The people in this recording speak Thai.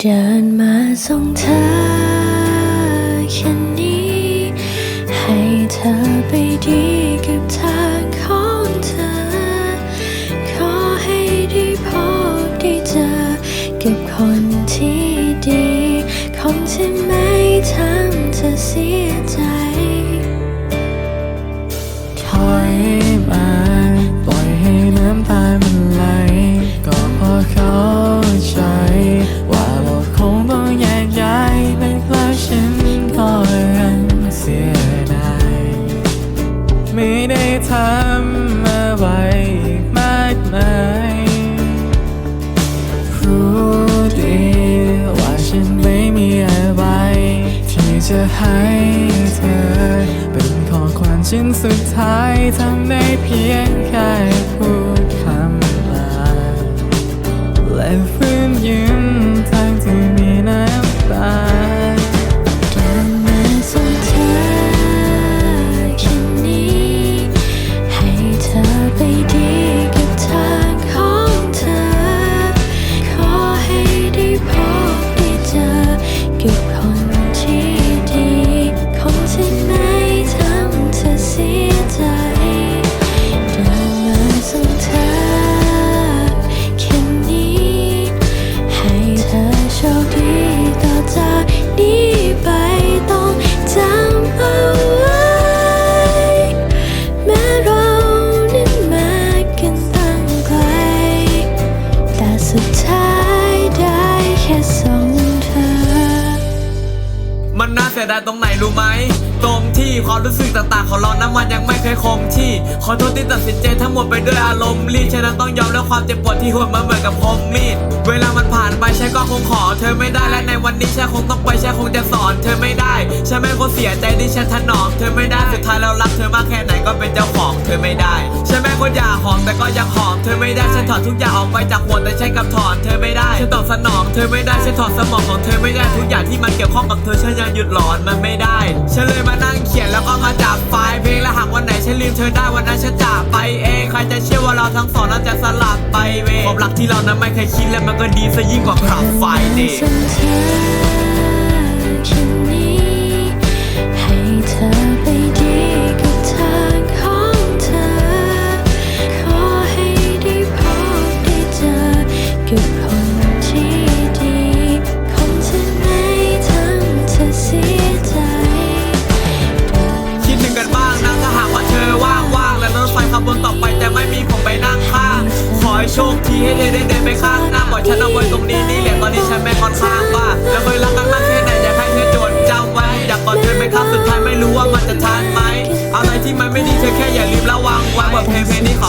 เดินมาส่งเธอแค่นี้ ให้เธอไปดีกับทางของเธอ ขอให้ได้พบได้เจอกับคน ให้เธอ เป็นขอความชิ้นสุดท้ายทำได้เพียงแค่พูดคำลาและฟื้นยิ้มทาง ยดายตรงไหนรู้ไหม ตรงที่ความรู้สึกต่างๆ ของเรานั้นมันยังไม่เคยคงที่ ขอโทษที่ตัดสินใจทั้งหมดไปด้วยอารมณ์รีบฉะนั้นต้องยอมแล้วความเจ็บปวดที่หัวมันเหมือนกับผมมี งขอเธอไม่ได้และในวันนี้ฉันคงต้องไปฉันคงจะสอนเธอไม่ได้ฉันไม่คงเสียใจที่ฉันถนอมเธอไม่ได้สุดท้ายแล้วรักเธอมากแค่ไหนก็เป็นเจ้าของเธอไม่ได้ฉันไม่คนอยากหอมแต่ก็ยังหอมเธอไม่ได้ฉันถอดทุกอย่างออกไปจากหัวแต่ฉันกับถอนเธอไม่ได้ฉันตอบสนองเธอไม่ได้ฉันถอดสมองของเธอไม่ได้ทุกอย่างที่มันเกี่ยวข้องกับเธอฉันยังหยุดหลอนมันไม่ได้ฉันเลยมานั่งเขียนแล้วก็มาจับไฟล์เพลงและหากวันไหนฉันลืมเธอได้วันนั้นฉันจากไปเอง ครจะเชื่อว่าเราทั้งสองนั้นจะสลับไปเวความรักที่เรานั้นไม่เคยคิดและมันก็ดีซะยิ่งกว่าขับไฟเด เธอได้เดินไปข้างหน้าบ่อยฉันเอาไว้ตรงนี้นี่แหละตอนนี้ฉันแม่ค่อนข้างบ้าแล้วเคยรักกันมากแค่ไหนอยากให้เธอจดจำไว้อยากกอดเธอเป็นครั้งสุดท้ายไม่รู้ว่ามันจะทันไหมอะไรที่มันไม่ดีเธอแค่อย่าลืมระวังไว้บทเพลงเพลงนี้ขอ